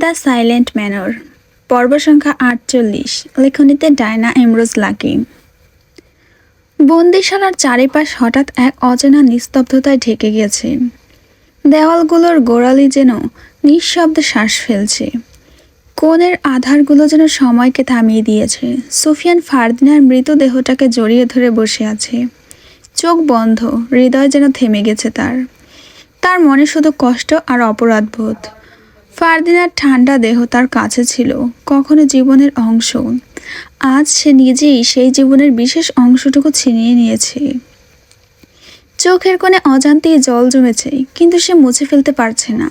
The silent manor পর্ব সংখ্যা আটচল্লিশ। লেখনীতে ডায়না এমরোজ লাকি বন্দিশালার চারিপাশ হঠাৎ এক অচেনা নিস্তব্ধতায় ঢেকে গেছে। দেওয়ালগুলোর গোড়ালি যেন নিঃশব্দে শ্বাস ফেলছে। কোণের আধারগুলো যেন সময়কে থামিয়ে দিয়েছে। সুফিয়ান ফারদিনার মৃতদেহটাকে জড়িয়ে ধরে বসে আছে। চোখ বন্ধ, হৃদয় যেন থেমে গেছে তার। তার মনে শুধু কষ্ট আর অপরাধবোধ। ফারদিনার ঠান্ডা দেহ তার কাছে ছিল, কখনো জীবনের অংশ। আজ সে নিজেই সেই জীবনের বিশেষ অংশটুকু ছিনিয়ে নিয়েছে। চোখের কোণে অজান্তেই জল জমেছে, কিন্তু সে মুছে ফেলতে পারছে না।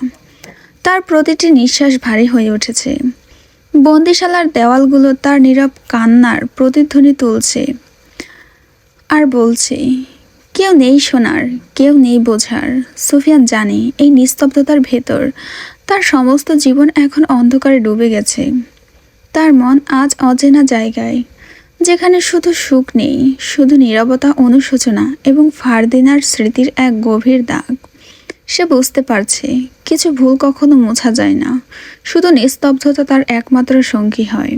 তার প্রতিটি নিঃশ্বাস ভারী হয়ে উঠেছে। বন্দিশালার দেওয়ালগুলো তার নীরব কান্নার প্রতিধ্বনি তুলছে। আর বলছে, কেউ নেই শোনার, কেউ নেই বোঝার। সুফিয়ান জানে, এই নিস্তব্ধতার ভেতর তার সমস্ত জীবন এখন অন্ধকারে ডুবে গেছে। তার মন আজ অজেনা জায়গায়, যেখানে শুধু সুখ নেই, শুধু নীরবতা অনুশোচনা এবং ফারদিনার স্মৃতির এক গভীর দাগ। সে বুঝতে পারছে, কিছু ভুল কখনো মোছা যায় না, শুধু নিস্তব্ধতা তার একমাত্র সঙ্গী হয়।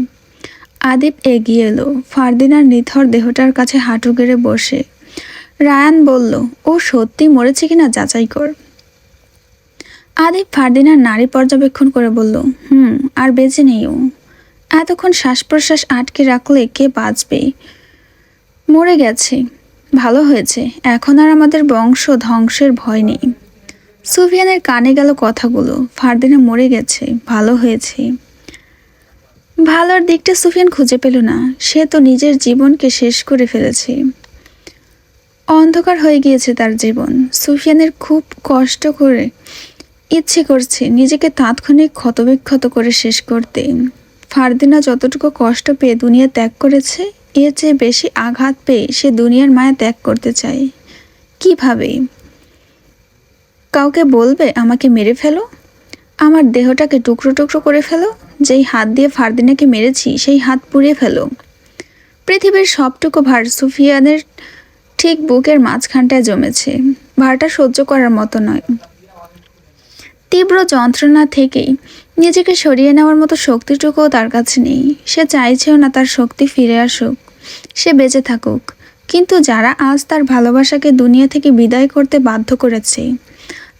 আদিপ এগিয়ে এলো, ফারদিনার নিথর দেহটার কাছে হাঁটু গেড়ে বসে। রায়ান বলল, ও সত্যি মরেছে কিনা যাচাই কর। আদিপ ফারদিনার নারী পর্যবেক্ষণ করে বলল, হুম, আর বেঁচে নেই ও। এতক্ষণ শ্বাস প্রশ্বাস আটকে রাখলে কে বাঁচবে? মরে গেছে। ভালো হয়েছে। এখন আর আমাদের বংশ ধ্বংসের ভয় নেই। সুফিয়ানের কানে গেল কথাগুলো, ফারদিনা মরে গেছে, ভালো হয়েছে। ভালোর দিকটা সুফিয়ান খুঁজে পেল না। সে তো নিজের জীবনকে শেষ করে ফেলেছে। অন্ধকার হয়ে গিয়েছে তার জীবন। সুফিয়ানের খুব কষ্ট করে ইচ্ছে করছে নিজেকে তাৎক্ষণিক ক্ষতবিক্ষত করে শেষ করতে। ফারদিনা যতটুকু কষ্ট পেয়ে দুনিয়া ত্যাগ করেছে, এর চেয়ে বেশি আঘাত পেয়ে সে দুনিয়ার মায়া ত্যাগ করতে চায়। কীভাবে? কাউকে বলবে আমাকে মেরে ফেলো? আমার দেহটাকে টুকরো টুকরো করে ফেলো? যেই হাত দিয়ে ফারদিনাকে মেরেছি, সেই হাত পুড়িয়ে ফেলো? পৃথিবীর সবটুকু ভার সুফিয়ানের ঠিক বুকের মাঝখানটায় জমেছে। ভারটা সহ্য করার মতো নয়। তীব্র যন্ত্রণা থেকেই নিজেকে সরিয়ে নেওয়ার মতো শক্তিটুকুও তার কাছে নেই। সে চাইছেও না তার শক্তি ফিরে আসুক। সে বেঁচে থাকুক। কিন্তু যারা আজ তার ভালোবাসাকে দুনিয়া থেকে বিদায় করতে বাধ্য করেছে,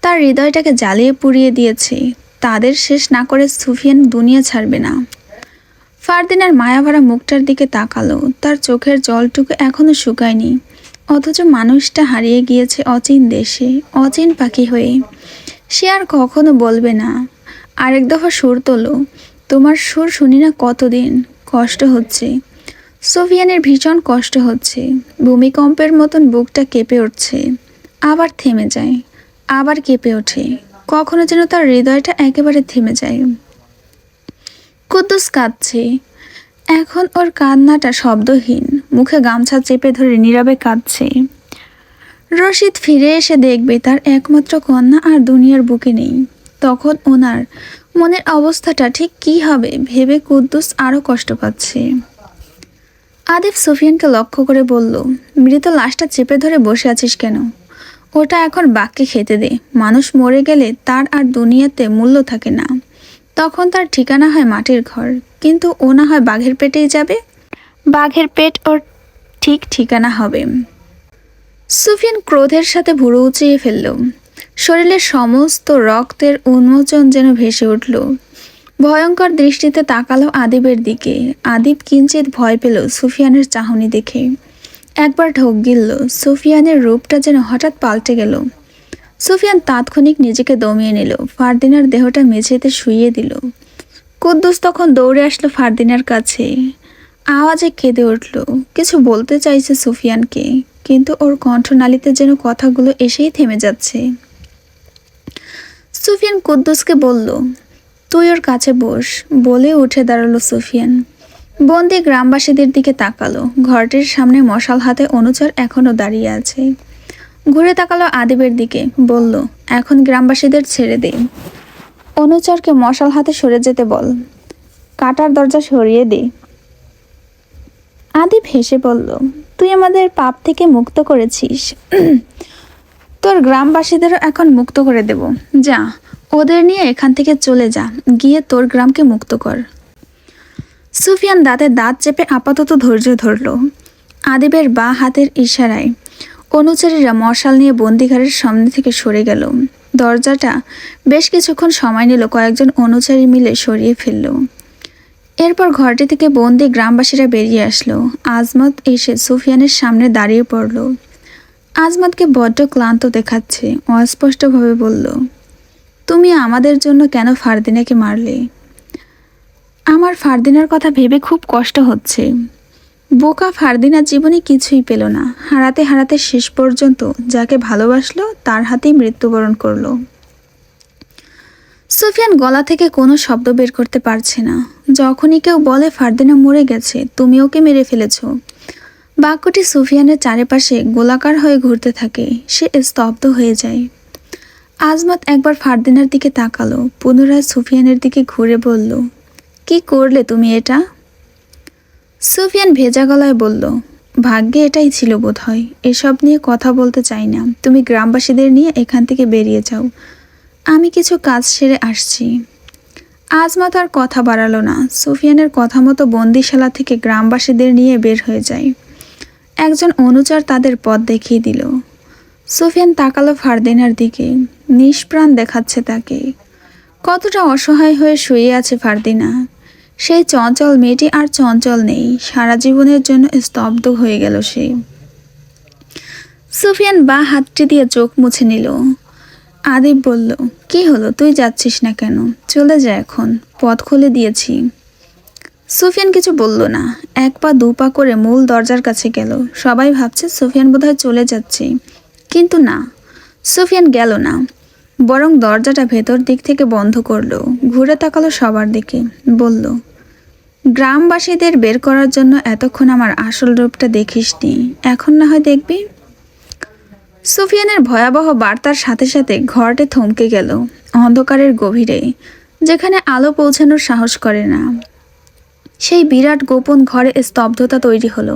তার হৃদয়টাকে জ্বালিয়ে পুড়িয়ে দিয়েছে, তাদের শেষ না করে সুফিয়ান দুনিয়া ছাড়বে না। ফারদিনার মায়াভরা মুখটার দিকে তাকালো। তার চোখের জলটুকু এখনও শুকায়নি। অথচ মানুষটা হারিয়ে গিয়েছে অচিন দেশে, অচিন পাখি হয়ে। সে আর কখনো বলবে না। আরেক দফা সুর তোলো। তোমার সুর শুনি না কতদিন? কষ্ট হচ্ছে। সোফিয়ানের ভীষণ কষ্ট হচ্ছে। ভূমিকম্পের মতন বুকটা কেঁপে উঠছে। আবার থেমে যায়। আবার কেঁপে ওঠে। কখনো যেন তার হৃদয়টা একেবারে থেমে যায়। কুদ্দুস কাঁদছে। এখন ওর কান্নাটা শব্দহীন। মুখে গামছা চেপে ধরে নীরবে কাঁদছে। রশিদ ফিরে এসে দেখবে তার একমাত্র কন্যা আর দুনিয়ার বুকে নেই। তখন ওনার মনের অবস্থাটা ঠিক কী হবে ভেবে কুদ্দুস আরও কষ্ট পাচ্ছে। আদিফ সুফিয়ানকে লক্ষ্য করে বলল, মৃত লাশটা চেপে ধরে বসে আছিস কেন? ওটা এখন বাঘকে খেতে দে। মানুষ মরে গেলে তার আর দুনিয়াতে মূল্য থাকে না। তখন তার ঠিকানা হয় মাটির ঘর, কিন্তু ও না হয় বাঘের পেটেই যাবে? বাঘের পেট ওর ঠিক ঠিকানা হবে। সুফিয়ান ক্রোধের সাথে ভুরু উঁচিয়ে ফেলল। শরীরের সমস্ত রক্তের উন্মোচন যেন ভেসে উঠল। ভয়ঙ্কর দৃষ্টিতে তাকালো আদিবের দিকে। আদিব কিঞ্চিত ভয় পেল সুফিয়ানের চাহনি দেখে। একবার ঢোক গিলল। সুফিয়ানের রূপটা যেন হঠাৎ পাল্টে গেল। সুফিয়ান তাৎক্ষণিক নিজেকে দমিয়ে নিল। ফারদিনার দেহটা মেঝেতে শুইয়ে দিল। কুদ্দুস তখন দৌড়ে আসলো ফারদিনার কাছে। আওয়াজে কেঁদে উঠল। কিছু বলতে চাইছে সুফিয়ানকে। কিন্তু ওর কণ্ঠনালীতে যেন কথাগুলো এসেই থেমে যাচ্ছে। সুফিয়ান কুদ্দুসকে বলল, তুই ওর কাছে বস। বলে উঠে দাঁড়াল সুফিয়ান। বন্দি গ্রামবাসীদের দিকে তাকালো। ঘরটির সামনে মশাল হাতে অনুচর এখনও দাঁড়িয়ে আছে। ঘুরে তাকালো আদিবের দিকে, বলল, এখন গ্রামবাসীদের ছেড়ে দে। অনুচরকে মশাল হাতে সরে যেতে বল, কাটার দরজা সরিয়ে দে। আদিব হেসে বলল তুই আমাদের পাপ থেকে মুক্ত করেছিস। তোর গ্রামবাসীদেরও এখন মুক্ত করে দেব। যা, ওদের নিয়ে এখান থেকে চলে যা, গিয়ে তোর গ্রামকে মুক্ত কর। সুফিয়ান দাঁতে দাঁত চেপে আপাতত ধৈর্য ধরল। আদিবের বা হাতের ইশারায় অনুচারীরা মশাল নিয়ে বন্দিঘরের সামনে থেকে সরে গেল। দরজাটা বেশ কিছুক্ষণ সময় নিল কয়েকজন অনুচারী মিলে সরিয়ে ফেলল। এরপর ঘরটি থেকে বন্দি গ্রামবাসীরা বেরিয়ে আসলো। আজমত এসে সুফিয়ানের সামনে দাঁড়িয়ে পড়ল। আজমতকে বড্ড ক্লান্ত দেখাচ্ছে। অস্পষ্টভাবে বলল, তুমি আমাদের জন্য কেন ফারদিনাকে মারলে? আমার ফারদিনার কথা ভেবে খুব কষ্ট হচ্ছে। বোকা ফারদিনার জীবনে কিছুই পেল না। হারাতে হারাতে শেষ পর্যন্ত যাকে ভালোবাসলো, তার হাতেই মৃত্যুবরণ করল। সুফিয়ান গলা থেকে কোনো শব্দ বের করতে পারছে না। যখনই কেউ বলে ফারদিনা মরে গেছে, তুমি ওকে মেরে ফেলেছ। বাক্যটি সুফিয়ানের চারিপাশে গোলাকার হয়ে ঘুরতে থাকে। সে স্তব্ধ হয়ে যায়। আজমত একবার ফারদিনার দিকে তাকালো, পুনরায় সুফিয়ানের দিকে ঘুরে বলল, কি করলে তুমি এটা? সুফিয়ান ভেজা গলায় বলল, ভাগ্যে এটাই ছিল বোধ হয় এসব নিয়ে কথা বলতে চাই না। তুমি গ্রামবাসীদের নিয়ে এখান থেকে বেরিয়ে যাও। আমি কিছু কাজ সেরে আসছি। আজমত তার কথা বাড়ালো না। সুফিয়ানের কথা মতো বন্দিশালা থেকে গ্রামবাসীদের নিয়ে বের হয়ে যায়। একজন অনুচর তাদের পথ দেখিয়ে দিল। সুফিয়ান তাকালো ফারদিনার দিকে। নিষ্প্রাণ দেখাচ্ছে তাকে। কতটা অসহায় হয়ে শুয়ে আছে ফারদিনা। সেই চঞ্চল মেয়েটি আর চঞ্চল নেই। সারা জীবনের জন্য স্তব্ধ হয়ে গেল সে। সুফিয়ান বা হাতটি দিয়ে চোখ মুছে নিল। আদিব বলল, কি হলো? তুই যাচ্ছিস না কেন? চলে যা এখন। পথ খুলে দিয়েছি। সুফিয়ান কিছু বলল না। এক পা দু পা করে মূল দরজার কাছে গেল। সবাই ভাবছে সুফিয়ান বোধহয় চলে যাচ্ছে। কিন্তু না, সুফিয়ান গেল না। বরং দরজাটা ভেতর দিক থেকে বন্ধ করল। ঘুরে তাকালো সবার দিকে। বলল, গ্রামবাসীদের বের করার জন্য এতক্ষণ আমার আসল রূপটা দেখিসনি। এখন না হয় দেখবি? সুফিয়ানের ভয়াবহ বার্তার সাথে সাথে ঘরটি থমকে গেল, অন্ধকারের গভীরে, যেখানে আলো পৌঁছানোর সাহস করে না। সেই বিরাট গোপন ঘরে স্তব্ধতা তৈরি হলো।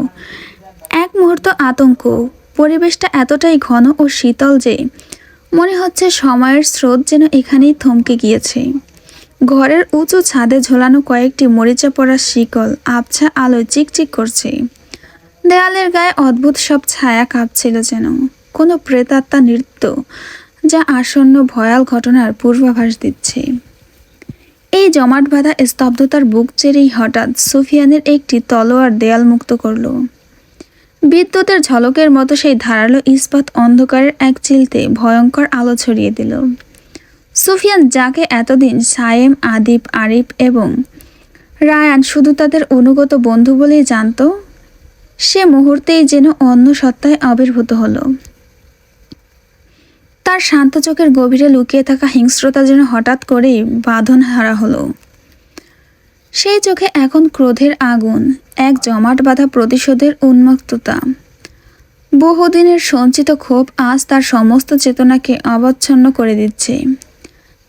এক মুহূর্ত আতঙ্ক, পরিবেশটা এতটাই ঘন ও শীতল যে মনে হচ্ছে সময়ের স্রোত যেন এখানেই থমকে গিয়েছে। ঘরের উঁচু ছাদে ঝোলানো কয়েকটি মরিচা পড়া শিকল আবছা আলোয় চিকচিক করছে। দেয়ালের গায়ে অদ্ভুত সব ছায়া কাঁপছিল যেন। কোনো প্রেতাত্মা নৃত্য যা আসন্ন ভয়াল ঘটনার পূর্বাভাস দিচ্ছে। এই জমাট বাঁধা স্তব্ধতার বুক চেরেই হঠাৎ সুফিয়ানের একটি তলোয়ার দেয়াল মুক্ত করল। বিদ্যুতের ঝলকের মতো সেই ধারালো ইস্পাত অন্ধকারের এক চিলতে ভয়ঙ্কর আলো ছড়িয়ে দিল। সুফিয়ান যাকে এতদিন সায়েম, আদিব, আরিফ এবং রায়ান শুধু তাদের অনুগত বন্ধু বলেই জানত, সে মুহূর্তেই যেন অন্য সত্তায় আবির্ভূত হলো। তার শান্ত চোখের গভীরে লুকিয়ে থাকা হিংস্রতা যেন হঠাৎ করেই বাঁধন হারা হলো। সেই চোখে এখন ক্রোধের আগুন, এক জমাট বাঁধা প্রতিশোধের উন্মুক্ততা বহুদিনের সঞ্চিত ক্ষোভ আজ তার সমস্ত চেতনাকে অবচ্ছন্ন করে দিচ্ছে।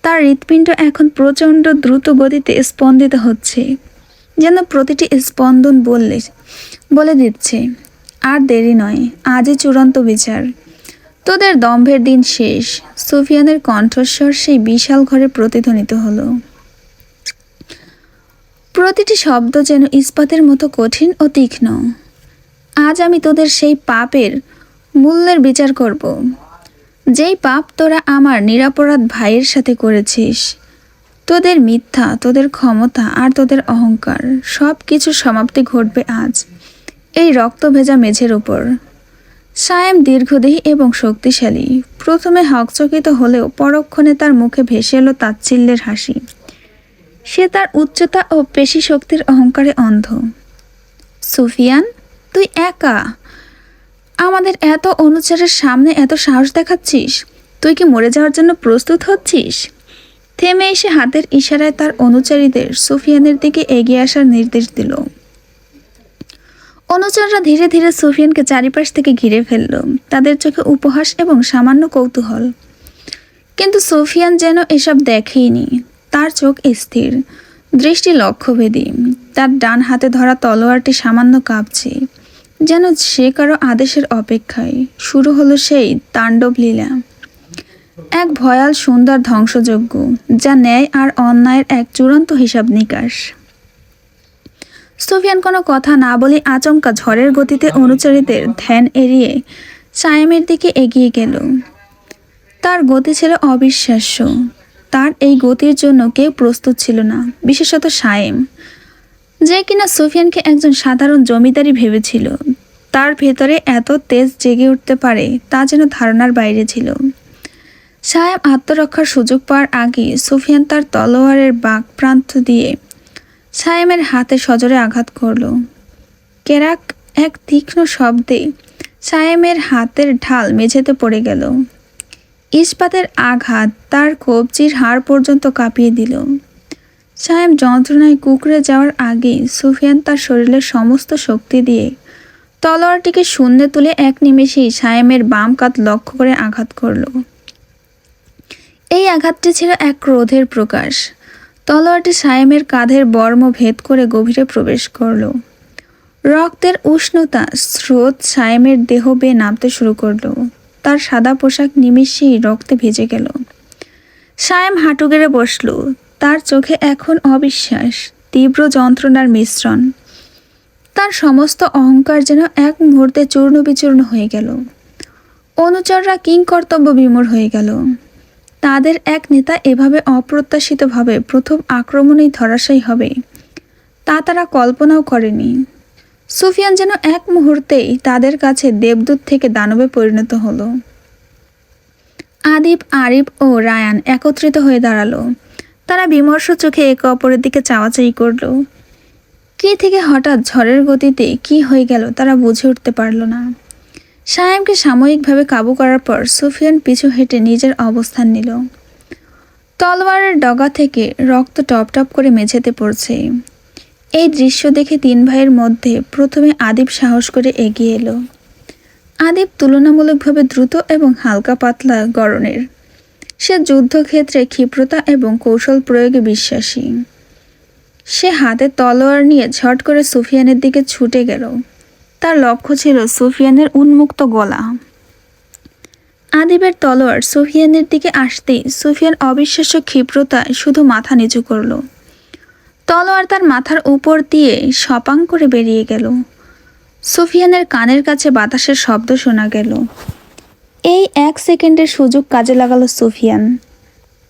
তার হৃৎপিণ্ড এখন প্রচণ্ড দ্রুত গতিতে স্পন্দিত হচ্ছে, যেন প্রতিটি স্পন্দন বললে, বলে দিচ্ছে, আর দেরি নয়, আজই চূড়ান্ত বিচার। তোদের দম্ভের দিন শেষ। সুফিয়ানের কণ্ঠস্বর সেই বিশাল ঘরে প্রতিধ্বনিত হলো। প্রতিটি শব্দ যেন ইস্পাতের মতো কঠিন ও তীক্ষ্ণ। আজ আমি তোদের সেই পাপের মূল্যের বিচার করব। যেই পাপ তোরা আমার নিরাপরাধ ভাইয়ের সাথে করেছিস, তোদের মিথ্যা, তোদের ক্ষমতা আর তোদের অহংকার সব কিছুর সমাপ্তি ঘটবে আজ এই রক্ত ভেজা মেঝের উপর। সায়েম দীর্ঘদেহী এবং শক্তিশালী। প্রথমে হকচকিত হলেও পরক্ষণে তার মুখে ভেসে এলো তাচ্ছিল্যের হাসি। সে তার উচ্চতা ও পেশি শক্তির অহংকারে অন্ধ। সুফিয়ান, তুই একা? আমাদের এত অনুচারের সামনে এত সাহস দেখাচ্ছিস? তুই কি মরে যাওয়ার জন্য প্রস্তুত হচ্ছিস? থেমে এসে হাতের ইশারায় তার অনুচারীদের সুফিয়ানের দিকে এগিয়ে আসার নির্দেশ দিল। অনুচররা ধীরে ধীরে সুফিয়ানকে চারিপাশ থেকে ঘিরে ফেলল। তাদের চোখে উপহাস এবং সামান্য কৌতূহল। কিন্তু সুফিয়ান যেন এসব দেখেইনি। তার চোখ স্থির, দৃষ্টি লক্ষ্যভেদী। তার ডান হাতে ধরা তলোয়ারটি সামান্য কাঁপছে। যেন সে কারও আদেশের অপেক্ষায়। শুরু হলো সেই তাণ্ডব লীলা। এক ভয়াল সুন্দর ধ্বংসযজ্ঞ, যা ন্যায় আর অন্যায়ের এক চূড়ান্ত হিসাব নিকাশ। সুফিয়ান কোনো কথা না বলে আচমকা ঝড়ের গতিতে অনুচরীদের ধ্যান এড়িয়ে সায়েমের দিকে এগিয়ে গেল। তার গতি ছিল অবিশ্বাস্য। তার এই গতির জন্য কেউ প্রস্তুত ছিল না, বিশেষত সায়েম। যে কিনা সুফিয়ানকে একজন সাধারণ জমিদারি ভেবেছিল, তার ভেতরে এত তেজ জেগে উঠতে পারে তা যেন ধারণার বাইরে ছিল। সায়েম আত্মরক্ষার সুযোগ পাওয়ার আগে সুফিয়ান তার তলোয়ারের বাঘ প্রান্ত দিয়ে সায়েমের হাতে সজোরে আঘাত করল। কেরাক এক তীক্ষ্ণ শব্দে সায়েমের হাতের ঢাল মেঝেতে পড়ে গেল। ইস্পাতের আঘাত তার কবজির হাড় পর্যন্ত কাঁপিয়ে দিল। সায়েম যন্ত্রণায় কুকড়ে যাওয়ার আগে সুফিয়ান তার শরীরের সমস্ত শক্তি দিয়ে তলোয়ারটিকে শূন্যে তুলে এক নিমেষেই সায়েমের বাম কাত লক্ষ্য করে আঘাত করল। এই আঘাতটি ছিল এক ক্রোধের প্রকাশ। তলোয়ারটি সায়েমের কাঁধের বর্ম ভেদ করে গভীরে প্রবেশ করল। রক্তের উষ্ণতা, স্রোত সায়েমের দেহ বেয়ে নামতে শুরু করল। তার সাদা পোশাক নিমিষেই রক্তে ভেজে গেল। সায়েম হাঁটু গেড়ে বসল। তার চোখে এখন অবিশ্বাস, তীব্র যন্ত্রণার মিশ্রণ। তার সমস্ত অহংকার যেন এক মুহূর্তে চূর্ণ বিচূর্ণ হয়ে গেল। অনুচররা কিংকর্তব্য বিমূর হয়ে গেল। তাদের এক নেতা এভাবে অপ্রত্যাশিতভাবে প্রথম আক্রমণেই ধরাশায়ী হবে। তা তারা কল্পনাও করেনি। সুফিয়ান যেন এক মুহূর্তেই তাদের কাছে দেবদূত থেকে দানবে পরিণত হলো। আদিব, আরিফ ও রায়ান একত্রিত হয়ে দাঁড়াল। তারা বিমর্ষ চোখে একে অপরের দিকে চাওয়াচাই করল। কি থেকে হঠাৎ ঝড়ের গতিতে কি হয়ে গেল তারা বুঝে উঠতে পারল না। সায়েমকে সাময়িকভাবে কাবু করার পর সুফিয়ান পিছু হেঁটে নিজের অবস্থান নিল। তলোয়ারের ডগা থেকে রক্ত টপ টপ করে মেঝেতে পড়ছে। এই দৃশ্য দেখে তিন ভাইয়ের মধ্যে প্রথমে আদিব সাহস করে এগিয়ে এলো। আদিব তুলনামূলকভাবে দ্রুত এবং হালকা পাতলা গড়নের। সে যুদ্ধক্ষেত্রে ক্ষিপ্রতা এবং কৌশল প্রয়োগে বিশ্বাসী। সে হাতে তলোয়ার নিয়ে ঝট করে সুফিয়ানের দিকে ছুটে গেল। তার লক্ষ্য ছিল সুফিয়ানের উন্মুক্ত গলা। আদিবের তলোয়ার সুফিয়ানের দিকে আসতেই সুফিয়ান অবিশ্বাস্য ক্ষিপ্রতায় শুধু মাথা নিচু করল। তলোয়ার তার মাথার উপর দিয়ে সপাং করে বেরিয়ে গেল। সুফিয়ানের কানের কাছে বাতাসের শব্দ শোনা গেল। এই এক সেকেন্ডের সুযোগ কাজে লাগালো সুফিয়ান।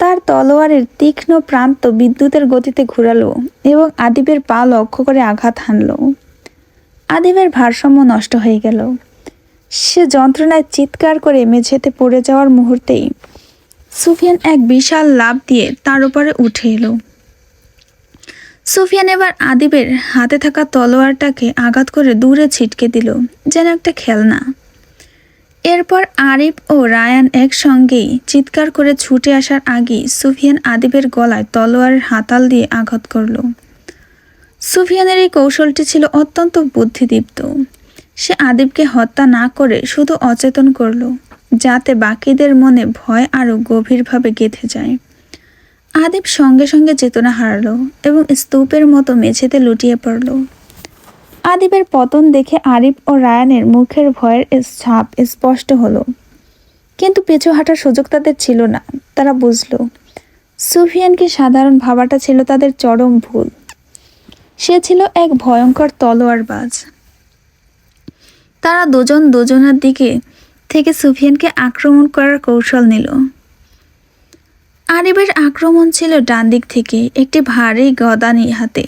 তার তলোয়ারের তীক্ষ্ণ প্রান্ত বিদ্যুতের গতিতে ঘুরালো এবং আদিবের পা লক্ষ্য করে আঘাত হানল। আদিবের ভারসাম্য নষ্ট হয়ে গেল। সে যন্ত্রণায় চিৎকার করে মেঝেতে পড়ে যাওয়ার মুহূর্তেই সুফিয়ান এক বিশাল লাভ দিয়ে তার উপরে উঠে এলো। সুফিয়ান এবার আদিবের হাতে থাকা তলোয়ারটাকে আঘাত করে দূরে ছিটকে দিল, যেন একটা খেলনা। এরপর আরিফ ও রায়ান একসঙ্গেই চিৎকার করে ছুটে আসার আগেই সুফিয়ান আদিবের গলায় তলোয়ারের হাতাল দিয়ে আঘাত করল। সুফিয়ানের এই কৌশলটি ছিল অত্যন্ত বুদ্ধিদীপ্ত। সে আদিবকে হত্যা না করে শুধু অচেতন করল, যাতে বাকিদের মনে ভয় আরও গভীরভাবে গেঁথে যায়। আদিব সঙ্গে সঙ্গে চেতনা হারাল এবং স্তূপের মতো মেঝেতে লুটিয়ে পড়ল। আদিবের পতন দেখে আরিফ ও রায়ানের মুখের ভয়ের ছাপ স্পষ্ট হলো। কিন্তু পিছু হাঁটার সুযোগ তাদের ছিল না। তারা বুঝল, সুফিয়ানকে সাধারণ ভাবাটা ছিল তাদের চরম ভুল। সে ছিল এক ভয়ঙ্কর তলোয়ারবাজ তারা দুজন দুজনের দিকে থেকে সুফিয়ানকে আক্রমণ করার কৌশল নিল। আরিবের আক্রমণ ছিল ডান দিক থেকে, একটি ভারী গদানি হাতে।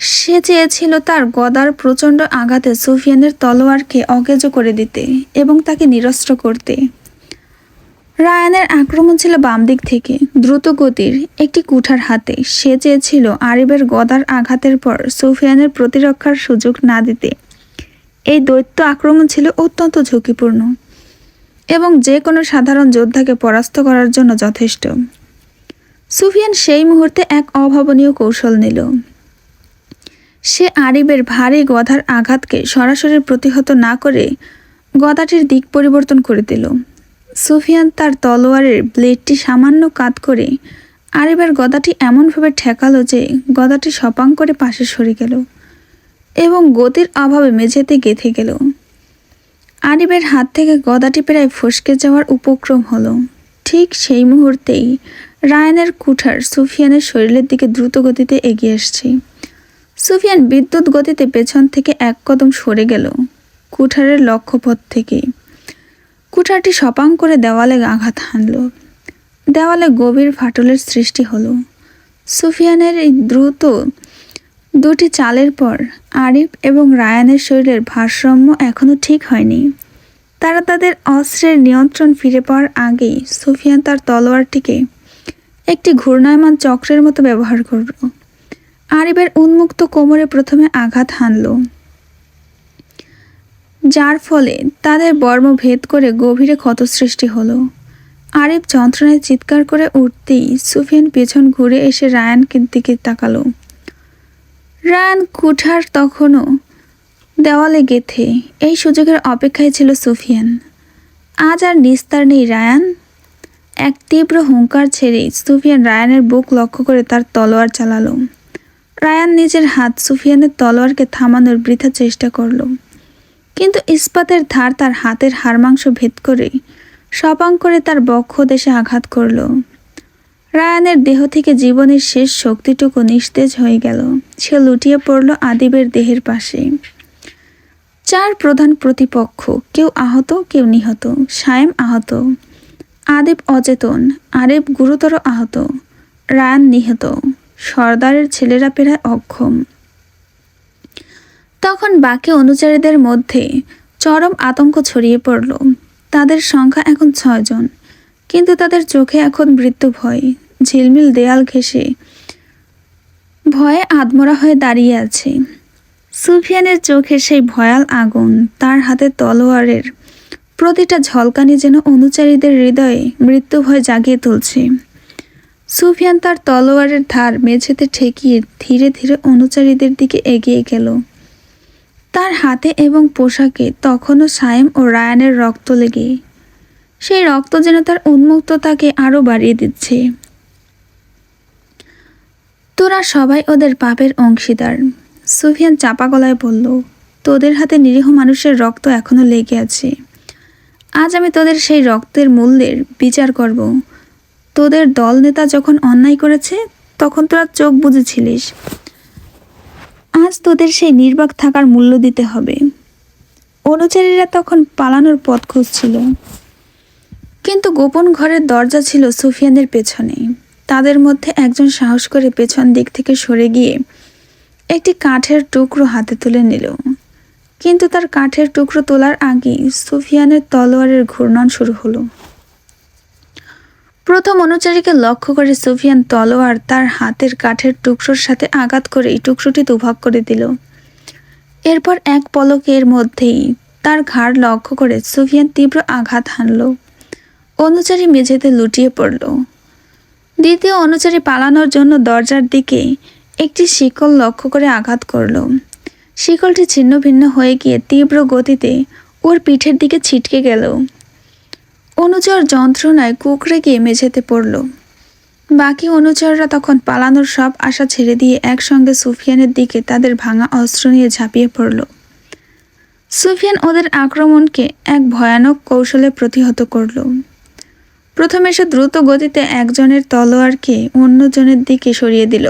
সে চেয়েছিল তার গদার প্রচণ্ড আঘাতে সুফিয়ানের তলোয়ারকে অকেজো করে দিতে এবং তাকে নিরস্ত্র করতে। রায়ানের আক্রমণ ছিল বাম দিক থেকে। দ্রুত গতির একটি কুঠার হাতে সে চেয়েছিল আরিবের গদার আঘাতের পর সুফিয়ানের প্রতিরক্ষার সুযোগ না দিতে। এই দৈত্য আক্রমণ ছিল অত্যন্ত ঝুঁকিপূর্ণ এবং যে কোনো সাধারণ যোদ্ধাকে পরাস্ত করার জন্য যথেষ্ট। সুফিয়ান সেই মুহূর্তে এক অভাবনীয় কৌশল নিল। সে আরিবের ভারী গধার আঘাতকে সরাসরি প্রতিহত না করে গদাটির দিক পরিবর্তন করে দিল। সুফিয়ান তার তলোয়ারের ব্লেডটি সামান্য কাত করে আরিবের গদাটি এমনভাবে ঠেকালো যে গদাটি সপাং করে পাশে সরে গেল এবং গতির অভাবে মেঝেতে গেঁথে গেল। আরিবের হাত থেকে গদাটি প্রায় ফসকে যাওয়ার উপক্রম হলো। ঠিক সেই মুহূর্তেই রায়ানের কুঠার সুফিয়ানের শরীরের দিকে দ্রুত গতিতে এগিয়ে আসছে। সুফিয়ান বিদ্যুৎ গতিতে পেছন থেকে এক কদম সরে গেল কুঠারের লক্ষ্যপথ থেকে। কুঠারটি সপাং করে দেওয়ালে আঘাত হানল। দেওয়ালে গভীর ফাটলের সৃষ্টি হলো। সুফিয়ানের এই দ্রুত দুটি চালের পর আরিফ এবং রায়ানের শরীরের ভারসাম্য এখনও ঠিক হয়নি। তারা তাদের অস্ত্রের নিয়ন্ত্রণ ফিরে পাওয়ার আগেই সুফিয়ান তার তলোয়ারটিকে একটি ঘূর্ণায়মান চক্রের মতো ব্যবহার করল। আরিফের উন্মুক্ত কোমরে প্রথমে আঘাত হানল। যার ফলে তাদের বর্ম ভেদ করে গভীরে ক্ষত সৃষ্টি হলো। আরিফ যন্ত্রণায় চিৎকার করে উঠতেই সুফিয়ান পেছন ঘুরে এসে রায়ানকে দিকে তাকালো। রায়ান কুঠার তখনও দেওয়ালে গেথে এই সুযোগের অপেক্ষায় ছিল সুফিয়ান। আজ আর নিস্তার নেই রায়ান। এক তীব্র হুঙ্কার ছেড়ে সুফিয়ান রায়ানের বুক লক্ষ্য করে তার তলোয়ার চালালো। রায়ান নিজের হাত সুফিয়ানের তলোয়ারকে থামানোর বৃথা চেষ্টা করল। ইস্পাতের ধার তার হাতের হাড়মাংস ভেদ করে সপাং করে তার বক্ষ দেশে আঘাত করল। রায়ানের দেহ থেকে জীবনের শেষ শক্তিটুকু নিস্তেজ হয়ে গেল। সে লুটিয়ে পড়ল আদিবের দেহের পাশে। চার প্রধান প্রতিপক্ষ, কেউ আহত, কেউ নিহত। সায়েম আহত। আদিব অচেতন আরেব গুরুতর আহত। রায়ান নিহত। সর্দারের ছেলেরা প্রায় অক্ষম। তখন বাকি অনুচারীদের মধ্যে চরম আতঙ্ক ছড়িয়ে পড়ল। তাদের সংখ্যা এখন ছয়জন কিন্তু তাদের চোখে এখন মৃত্যু ভয়, ঝিলমিল দেয়াল ঘেঁষে ভয়ে আদমরা হয়ে দাঁড়িয়ে আছে। সুফিয়ানের চোখে সেই ভয়াল আগুন, তার হাতে তলোয়ারের প্রতিটা ঝলকানি যেন অনুচারীদের হৃদয়ে মৃত্যু ভয় জাগিয়ে তুলছে। সুফিয়ান তার তলোয়ারের ধার মেঝেতে ঠেকিয়ে ধীরে ধীরে অনুচারীদের দিকে এগিয়ে গেল। তার হাতে এবং পোশাকে তখনও সায়েম ও রায়ানের রক্ত লেগে। সেই রক্ত যেন তার উন্মুক্ততাকে আরও বাড়িয়ে দিচ্ছে। তোরা সবাই ওদের পাপের অংশীদার, সুফিয়ান চাপা গলায় বলল। তোদের হাতে নিরীহ মানুষের রক্ত এখনও লেগে আছে। আজ আমি তোদের সেই রক্তের মূল্যের বিচার করব। তোদের দল নেতা যখন অন্যায় করেছে, তখন তোরা চোখ বুঝেছিলিস আজ তোদের সেই নির্বাক থাকার মূল্য দিতে হবে। অনুচারীরা তখন পালানোর পথ খুঁজছিল। কিন্তু গোপন ঘরের দরজা ছিল সুফিয়ানের পেছনে তাদের মধ্যে একজন সাহস করে পেছন দিক থেকে সরে গিয়ে একটি কাঠের টুকরো হাতে তুলে নিল। কিন্তু তার কাঠের টুকরো তোলার আগেই সুফিয়ানের তলোয়ারের ঘূর্ণন শুরু হলো। প্রথম অনুচারীকে লক্ষ্য করে সুফিয়ান তলোয়ার তার হাতের কাঠের টুকরোর সাথে আঘাত করে এই টুকরোটি দুভাগ করে দিল। এরপর এক পলকের মধ্যেই তার ঘাড় লক্ষ্য করে সুফিয়ান তীব্র আঘাত হানল। অনুচারী মেঝেতে লুটিয়ে পড়ল। দ্বিতীয় অনুচারী পালানোর জন্য দরজার দিকে একটি শিকল লক্ষ্য করে আঘাত করল। শিকলটি ছিন্ন ভিন্ন হয়ে গিয়ে তীব্র গতিতে ওর পিঠের দিকে ছিটকে গেল। অনুচর যন্ত্রণায় কুকড়ে গিয়ে মেঝেতে পড়ল। বাকি অনুচররা তখন পালানোর সব আশা ছেড়ে দিয়ে একসঙ্গে সুফিয়ানের দিকে তাদের ভাঙা অস্ত্র নিয়ে ঝাঁপিয়ে পড়ল। সুফিয়ান ওদের আক্রমণকে এক ভয়ানক কৌশলে প্রতিহত করল। প্রথমে সে দ্রুত গতিতে একজনের তলোয়ারকে অন্যজনের দিকে সরিয়ে দিল।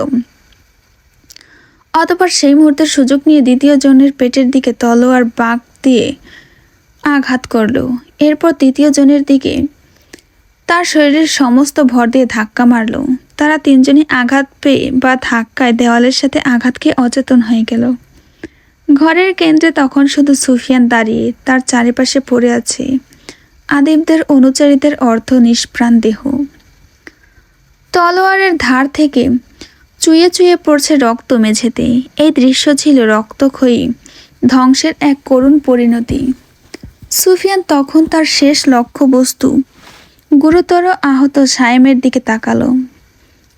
অতপর সেই মুহূর্তের সুযোগ নিয়ে দ্বিতীয় জনের পেটের দিকে তলোয়ার বাঁক দিয়ে আঘাত করল। এরপর তৃতীয় জনের দিকে। তার শরীরের সমস্ত ভর দিয়ে ধাক্কা মারল। তারা তিনজনই আঘাত পেয়ে বা ধাক্কায় দেওয়ালের সাথে আঘাত খেয়ে অচেতন হয়ে গেল। ঘরের কেন্দ্রে তখন শুধু সুফিয়ান দাঁড়িয়ে তার চারিপাশে পড়ে আছে। আদিবদের অনুচারীদের অর্থ নিষ্প্রাণ দেহ। তলোয়ারের ধার থেকে চুয়ে চুয়ে পড়ছে রক্ত মেঝেতে। এই দৃশ্য ছিল রক্তক্ষয়ী ধ্বংসের এক করুণ পরিণতি। সুফিয়ান তখন তার শেষ লক্ষ্যবস্তু। গুরুতর আহত সায়েমের দিকে তাকালো।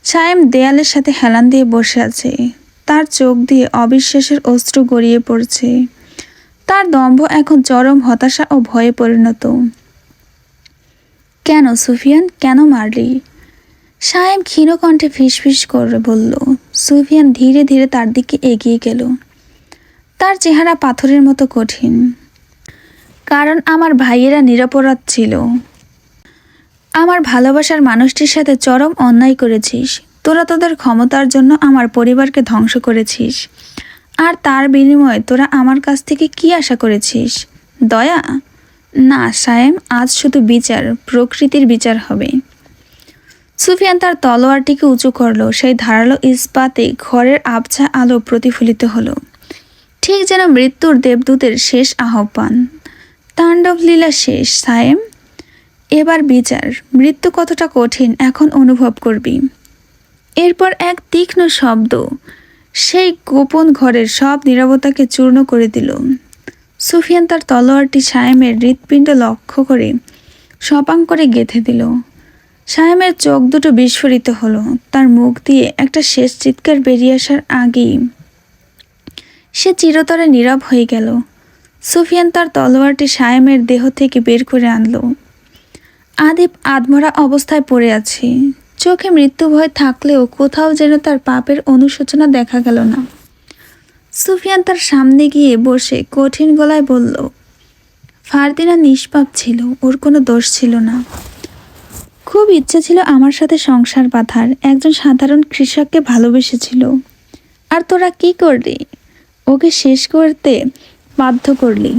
সায়েম দেয়ালের সাথে হেলান দিয়ে বসে আছে। তার চোখ দিয়ে অবিশ্বাসের অস্ত্র গড়িয়ে পড়ছে। তার দম্ভ এখন চরম হতাশা ও ভয়ে পরিণত। কেন সুফিয়ান? কেন মারলি? সায়েম ক্ষীণ কণ্ঠে ফিসফিস করে বলল। সুফিয়ান ধীরে ধীরে তার দিকে এগিয়ে গেল। তার চেহারা পাথরের মতো কঠিন। কারণ আমার ভাইয়েরা নিরপরাধ ছিল। আমার ভালোবাসার মানুষটির সাথে চরম অন্যায় করেছিস। তোরা তোদের ক্ষমতার জন্য আমার পরিবারকে ধ্বংস করেছিস। আর তার বিনিময়ে তোরা আমার কাছ থেকে কি আশা করেছিস? দয়া? না, সায়েম, আজ শুধু বিচার, প্রকৃতির বিচার হবে। সুফিয়ান তার তলোয়ারটিকে উঁচু করল, সেই ধারালো ইস্পাতে ঘরের আবছা আলো প্রতিফলিত হলো। ঠিক যেন মৃত্যুর দেবদূতের শেষ আহ্বান। তাণ্ডব লীলা শেষ, সায়েম। এবার বিচার। মৃত্যু কতটা কঠিন, এখন অনুভব করবি। এরপর এক তীক্ষ্ণ শব্দ। সেই গোপন ঘরের সব নীরবতাকে চূর্ণ করে দিল। সুফিয়ান তার তলোয়ারটি সায়েমের হৃৎপিণ্ড লক্ষ্য করে সপাং করে গেঁথে দিল। সায়েমের চোখ দুটো বিস্ফোরিত হলো। তার মুখ দিয়ে একটা শেষ চিৎকার বেরিয়ে আসার আগেই সে চিরতরে নীরব হয়ে গেল। সুফিয়ান তার তলোয়ারটি সায়েমের দেহ থেকে বের করে আনলো। আদিপ আধমরা অবস্থায় পড়ে আছে। চোখে মৃত্যু ভয় থাকলেও কোথাও যেন তার পাপের অনুশোচনা দেখা গেল না। সুফিয়ান তার সামনে গিয়ে বসে কঠিন গলায় বলল, ফারদিনা নিষ্পাপ ছিল, ওর কোনো দোষ ছিল না। খুব ইচ্ছে ছিল আমার সাথে সংসার বাঁধার। একজন সাধারণ কৃষককে ভালোবেসেছিল। আর তোরা কি করলি? ওকে শেষ করতে বাধ্য করলি।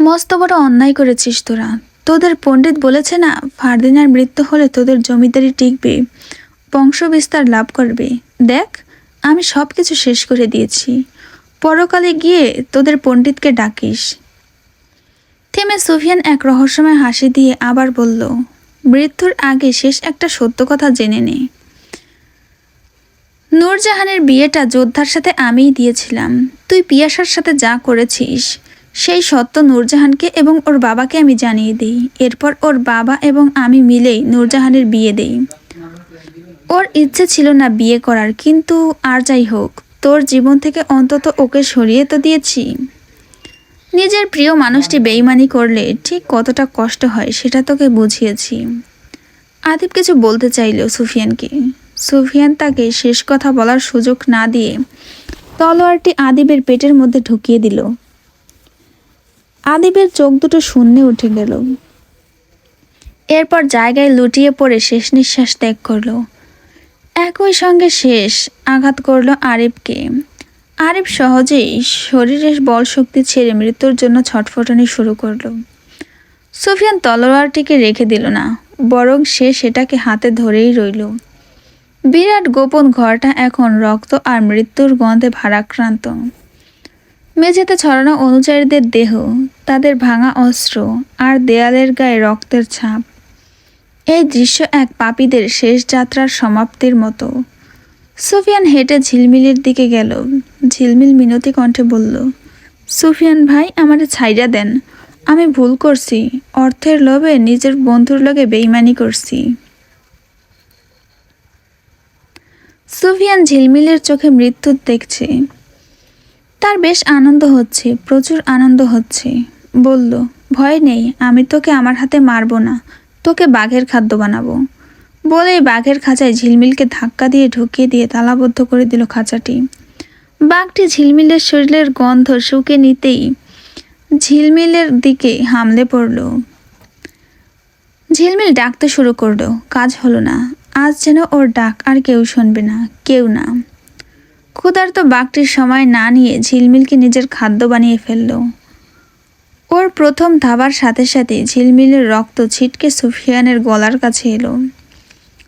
মস্ত বড় অন্যায় করেছিস তোরা। তোদের পণ্ডিত বলেছে না, ফারদিনার মৃত্যু হলে তোদের জমিদারি টিকবে, বংশবিস্তার লাভ করবে। দেখ, আমি সব কিছু শেষ করে দিয়েছি। পরকালে গিয়ে তোদের পণ্ডিতকে ডাকিস। থেমে সুফিয়ান এক রহস্যময় হাসি দিয়ে আবার বলল, মৃত্যুর আগে শেষ একটা সত্য কথা জেনে নে। নূরজাহানের বিয়েটা যোদ্ধার সাথে আমিই দিয়েছিলাম। তুই পিয়াসার সাথে যা করেছিস, সেই সত্য নূরজাহানকে এবং ওর বাবাকে আমি জানিয়ে দিই। এরপর ওর বাবা এবং আমি মিলেই নূরজাহানের বিয়ে দেই। ওর ইচ্ছে ছিল না বিয়ে করার, কিন্তু আর যাই হোক, তোর জীবন থেকে অন্তত ওকে সরিয়ে তো দিয়েছি। নিজের প্রিয় মানুষটি বেইমানি করলে ঠিক কতটা কষ্ট হয় সেটা তোকে বুঝিয়েছি। আদিব কিছু বলতে চাইলেও সুফিয়ানকে। সুফিয়ান তাকে শেষ কথা বলার সুযোগ না দিয়ে তলোয়ারটি আদিবের পেটের মধ্যে ঢুকিয়ে দিল। আদিবের চোখ দুটো শূন্যে উঠে গেল। এরপর জায়গায় লুটিয়ে পড়ে শেষ নিঃশ্বাস ত্যাগ করল। একই সঙ্গে শেষ আঘাত করল আরিফকে। আরিফ সহজেই শরীরের বল শক্তি ছেড়ে মৃত্যুর জন্য ছটফটানি শুরু করল। সুফিয়ান তলোয়ারটিকে রেখে দিল না, বরং সে সেটাকে হাতে ধরেই রইল। বিরাট গোপন ঘরটা এখন রক্ত আর মৃত্যুর গন্ধে ভারাক্রান্ত। মেঝেতে ছড়ানো অনুচারীদের দেহ, তাদের ভাঙা অস্ত্র আর দেয়ালের গায়ে রক্তের ছাপ। এই দৃশ্য এক পাপীদের শেষ যাত্রার সমাপ্তির মতো। সুফিয়ান হেঁটে ঝিলমিলের দিকে গেল। ঝিলমিল মিনতি কণ্ঠে বলল, সুফিয়ান ভাই, আমারে ছাইরা দেন। আমি ভুল করছি। অর্থের লোভে নিজের বন্ধুর লগে বেইমানি করছি। সুফিয়ান ঝিলমিলের চোখে মৃত্যু দেখছে। তার বেশ আনন্দ হচ্ছে, প্রচুর আনন্দ হচ্ছে। বলল, ভয় নেই, আমি তোকে আমার হাতে মারবো না। তোকে বাঘের খাদ্য বানাবো। বলেই বাঘের খাঁচায় ঝিলমিলকে ধাক্কা দিয়ে ঢুকিয়ে দিয়ে তালাবদ্ধ করে দিল খাঁচাটি। বাঘটি ঝিলমিলের শরীরের গন্ধ শুকে নিতেই ঝিলমিলের দিকে হামলে পড়ল। ঝিলমিল ডাকতে শুরু করল, কাজ হলো না আজ যেন ওর ডাক আর কেউ শুনবে না, কেউ না। ক্ষুধার্ত বাঘটির সময় না নিয়ে ঝিলমিলকে নিজের খাদ্য বানিয়ে ফেলল। ওর প্রথম ধাবার সাথে সাথে ঝিলমিলের রক্ত ছিটকে সুফিয়ানের গলার কাছে এলো।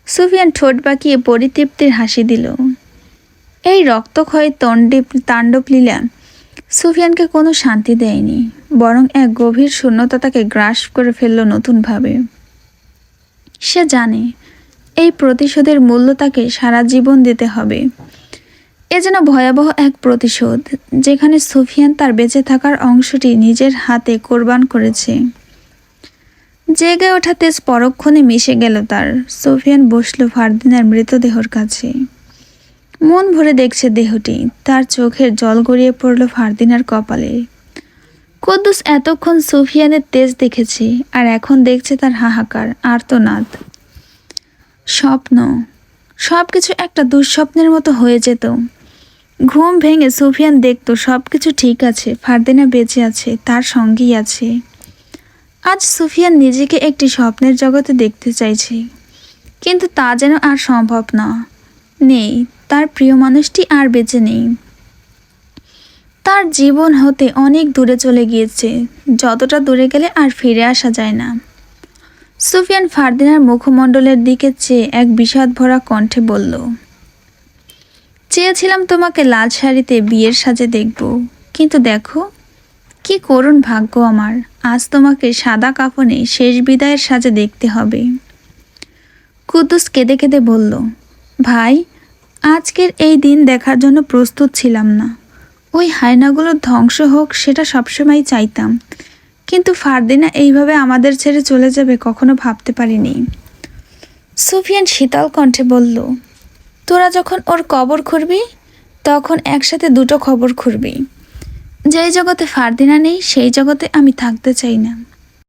সুফিয়ান ঠোঁট বাঁকিয়ে পরিতৃপ্তির হাসি দিল। এই রক্তক্ষয় তণ্ডে তাণ্ডব লীলা সুফিয়ানকে কোনো শান্তি দেয়নি, বরং এক গভীর শূন্যতা তাকে গ্রাস করে ফেলল নতুনভাবে। সে জানে এই প্রতিশোধের মূল্য তাকে সারা জীবন দিতে হবে। এ যেন ভয়াবহ এক প্রতিশোধ, যেখানে সুফিয়ান তার বেঁচে থাকার অংশটি নিজের হাতে কোরবান করেছে। জেগে ওঠা তেজ পরক্ষণে মিশে গেল তার। সুফিয়ান বসল ফারদিনার মৃতদেহর কাছে। মন ভরে দেখছে দেহটি। তার চোখের জল গড়িয়ে পড়ল ফারদিনার কপালে। কদ্দুস এতক্ষণ সুফিয়ানের তেজ দেখেছে, আর এখন দেখছে তার হাহাকার, আর্তনাদ। স্বপ্ন। সব কিছু একটা দুঃস্বপ্নের মতো হয়ে যেত। ঘুম ভেঙে সুফিয়ান দেখতো সব কিছু ঠিক আছে, ফারদিনা বেঁচে আছে, তার সঙ্গেই আছে। আজ সুফিয়ান নিজেকে একটি স্বপ্নের জগতে দেখতে চাইছে। কিন্তু তা যেন আর সম্ভব না। নেই, তার প্রিয় মানুষটি আর বেঁচে নেই। তার জীবন হতে অনেক দূরে চলে গিয়েছে। যতটা দূরে গেলে আর ফিরে আসা যায় না। সুফিয়ান ফারদিনার মুখমণ্ডলের দিকে চেয়ে এক বিষাদ ভরা কণ্ঠে বলল, চেয়েছিলাম তোমাকে লাল শাড়িতে বিয়ের সাজে দেখব, কিন্তু দেখো, কি করুণ ভাগ্য আমার, আজ তোমাকে সাদা কাফনে শেষ বিদায়ের সাজে দেখতে হবে। কুদ্দুস কেঁদে কেঁদে বলল, ভাই, আজকের এই দিন দেখার জন্য প্রস্তুত ছিলাম না। ওই হায়নাগুলো ধ্বংস হোক, সেটা সবসময় চাইতাম। কিন্তু ফারদিনা এইভাবে আমাদের ছেড়ে চলে যাবে কখনো ভাবতে পারিনি। সুফিয়ান শীতল কণ্ঠে বলল, তোরা যখন ওর কবর খুঁড়বি, তখন একসাথে দুটো খবর খুঁড়বি। যেই জগতে ফারদিনা নেই, সেই জগতে আমি থাকতে চাই না।